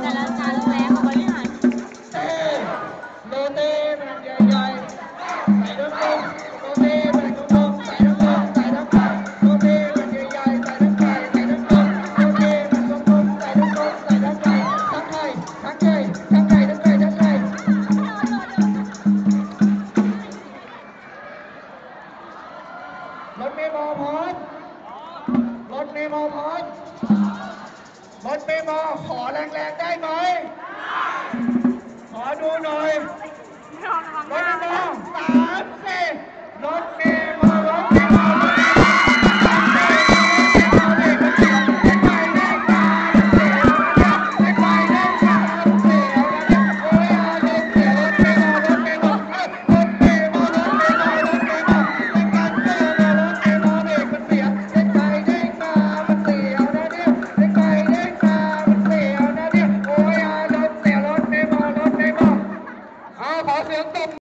แต่ละจานโรงแรมมาบริหารเต้โรเต้แผ่นใหญ่ๆใส่น้ำตกโรเต้แผ่นกลมๆใส่น้ำตกใส่น้ำตกโรเต้แผ่นใหญ่ๆใส่น้ำไก่ใส่น้ำตกโรเต้แผ่นกลมๆใส่น้ำตกใส่น้ำไก่ทั้งไก่ทั้งไก่ทั้งไก่ทั้งไก่ทั้งไก่รถเมล์มอพอดรถเมล์มอพอด รถเมย์มอขอแรงๆได้ไหมขอดูหน่อย